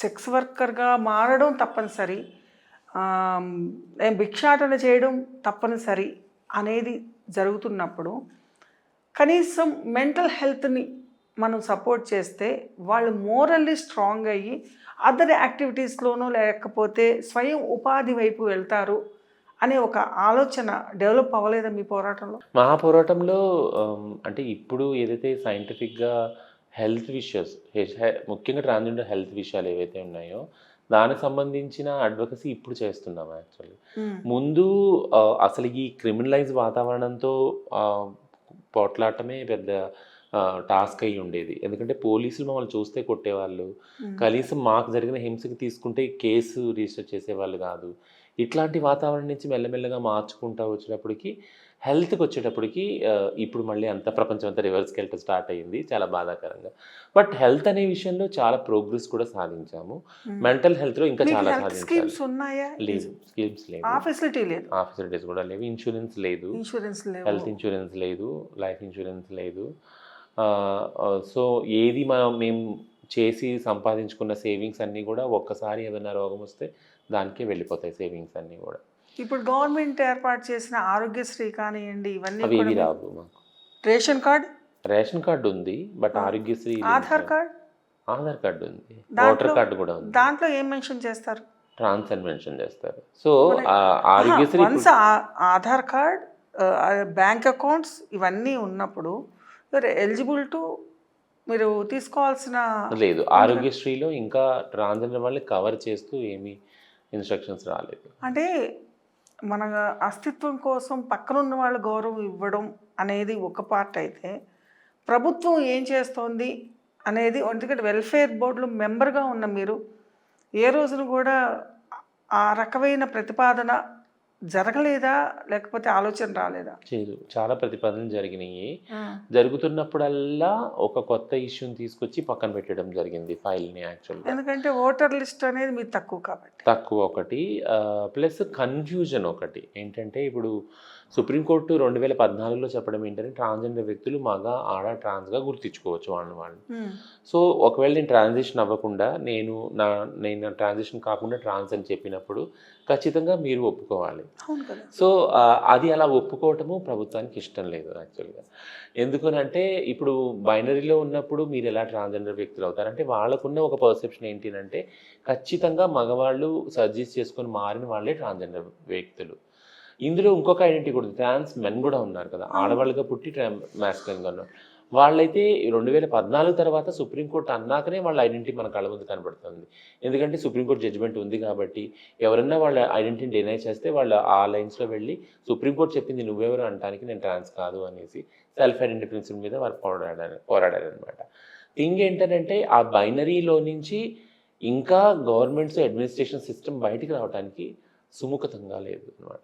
Sex వర్కర్గా మారడం తప్పనిసరి. నేను భిక్షాటన చేయడం తప్పనిసరి అనేది జరుగుతున్నప్పుడు కనీసం మెంటల్ హెల్త్ని మనం సపోర్ట్ చేస్తే వాళ్ళు మోరల్లీ స్ట్రాంగ్ అయ్యి అదర్ యాక్టివిటీస్లోనూ లేకపోతే స్వయం ఉపాధి వైపు వెళ్తారు అనే ఒక ఆలోచన డెవలప్ అవ్వలేదా మీ పోరాటంలో? మా పోరాటంలో అంటే ఇప్పుడు ఏదైతే సైంటిఫిక్గా హెల్త్ విషయస్ ముఖ్యంగా ట్రాన్స్జెండర్ హెల్త్ విషయాలు ఏవైతే ఉన్నాయో దానికి సంబంధించిన అడ్వకసీ ఇప్పుడు చేస్తున్నాం యాక్చువల్లీ. ముందు అసలు ఈ క్రిమినలైజ్ వాతావరణంతో పోట్లాడటమే పెద్ద టాస్క్ అయి ఉండేది ఎందుకంటే పోలీసులు మమ్మల్ని చూస్తే కొట్టేవాళ్ళు. కనీసం మాకు జరిగిన హింసకి తీసుకుంటే కేసు రిజిస్టర్ చేసేవాళ్ళు కాదు ఇట్లాంటి వాతావరణం నుంచి మెల్లమెల్లగా మార్చుకుంటూ వచ్చేటప్పటికి హెల్త్కి వచ్చేటప్పటికి ఇప్పుడు మళ్ళీ అంత ప్రపంచం అంతా రివర్స్కి వెళ్ళటం స్టార్ట్ అయ్యింది. చాలా బాధాకరంగా. బట్ హెల్త్ అనే విషయంలో చాలా ప్రోగ్రెస్ కూడా సాధించాము. మెంటల్ హెల్త్లో ఇంకా చాలా సాధించాలి స్కీమ్స్ ఉన్నాయా? లేదు. స్కీమ్స్ లేవు. ఆ ఫెసిలిటీ లేదు. ఆ ఫెసిలిటీస్ కూడా లేవు. ఇన్సూరెన్స్ లేదు. ఇన్సూరెన్స్ హెల్త్ ఇన్సూరెన్స్ లేదు. లైఫ్ ఇన్సూరెన్స్ లేదు. సో ఏది మనం మేము చేసి సంపాదించుకున్న సేవింగ్స్ అన్నీ కూడా ఒక్కసారి ఏదైనా రోగం వస్తే దానికే వెళ్ళిపోతాయి సేవింగ్స్ అన్నీ కూడా. ఇప్పుడు గవర్నమెంట్ ఏర్పాటు చేసిన ఆరోగ్యశ్రీ కానివ్వండి ఇవన్నీ రావు మాకు. Ration card? రేషన్ కార్డు ఉంది but Arogyasri. Aadhaar card? Aadhaar card ఉంది. ఓటర్ కార్డు కూడా ఉంది. దాంట్లో ఏం మెన్షన్ చేస్తారు? ట్రాన్స్ అని మెన్షన్ చేస్తారు. So Arogyasri once Aadhaar card bank accounts ఇవన్నీ ఉన్నప్పుడు ఎలిజిబుల్ టు మీరు తీసుకోవాల్సిన లేదు. ఆరోగ్యశ్రీలో ఇంకా ట్రాన్స్జెండర్ వాళ్ళని కవర్ చేస్తూ ఏమీ ఇన్స్ట్రక్షన్స్ రాలేదు. అంటే మన అస్తిత్వం కోసం పక్కనున్న వాళ్ళ గౌరవం ఇవ్వడం అనేది ఒక పార్ట్ అయితే ప్రభుత్వం ఏం చేస్తోంది అనేది ఎందుకంటే వెల్ఫేర్ బోర్డులో మెంబర్గా ఉన్న మీరు ఏ రోజున కూడా ఆ రకమైన ప్రతిపాదన జరగలేదా? లేకపోతే ఆలోచన రాలేదా? చేయదు చాలా ప్రతిపాదనలు జరిగినాయి. జరుగుతున్నప్పుడల్లా ఒక కొత్త ఇష్యూని తీసుకొచ్చి పక్కన పెట్టడం జరిగింది ఫైల్ని యాక్చువల్గా ఎందుకంటే ఓటర్ లిస్ట్ అనేది మీరు తక్కువ కాబట్టి. తక్కువ ఒకటి. ప్లస్ కన్ఫ్యూజన్ ఒకటి. ఏంటంటే ఇప్పుడు సుప్రీంకోర్టు రెండు వేల పద్నాలుగులో చెప్పడం ఏంటంటే ట్రాన్స్జెండర్ వ్యక్తులు మగ ఆడ ట్రాన్స్గా గుర్తించుకోవచ్చు వాళ్ళని వాళ్ళు. ఉమ్. సో ఒకవేళ నేను ట్రాన్సిషన్ అవ్వకుండా నేను నా నేను ట్రాన్సిషన్ కాకుండా ట్రాన్స్ అని చెప్పినప్పుడు ఖచ్చితంగా మీరు ఒప్పుకోవాలి. సో అది అలా ఒప్పుకోవటము ప్రభుత్వానికి ఇష్టం లేదు యాక్చువల్గా. ఎందుకనంటే ఇప్పుడు బైనరీలో ఉన్నప్పుడు మీరు ఎలా ట్రాన్స్జెండర్ వ్యక్తులు అవుతారంటే వాళ్ళకున్న ఒక పర్సెప్షన్ ఏంటి అంటే ఖచ్చితంగా మగవాళ్ళు సర్జరీస్ చేసుకొని మారిన వాళ్ళే ట్రాన్స్జెండర్ వ్యక్తులు. ఇందులో ఇంకొక ఐడెంటిటీ కూడా ట్రాన్స్ మెన్ కూడా ఉన్నారు కదా. ఆడవాళ్ళుగా పుట్టి మ్యాస్కులన్గా ఉన్నారు. వాళ్ళైతే రెండు వేల పద్నాలుగు తర్వాత సుప్రీంకోర్టు అన్నాకనే వాళ్ళ ఐడెంటిటీ మన కళ్ళ ముందు కనబడుతుంది. ఎందుకంటే సుప్రీంకోర్టు జడ్జిమెంట్ ఉంది కాబట్టి ఎవరన్నా వాళ్ళ ఐడెంటిటీని డినై చేస్తే వాళ్ళు ఆ లైన్స్లో వెళ్ళి సుప్రీంకోర్టు చెప్పింది నువ్వెవరు అనడానికి నేను ట్రాన్స్ కాదు అనేసి సెల్ఫ్ ఐడెంటిటీ ప్రిన్సిపల్ మీద వారు పోరాడారు పోరాడారు అనమాట థింగ్ ఏంటంటే ఆ బైనరీలో నుంచి ఇంకా గవర్నమెంట్స్ అడ్మినిస్ట్రేషన్ సిస్టమ్ బయటికి రావడానికి సుముఖతంగా లేదు అనమాట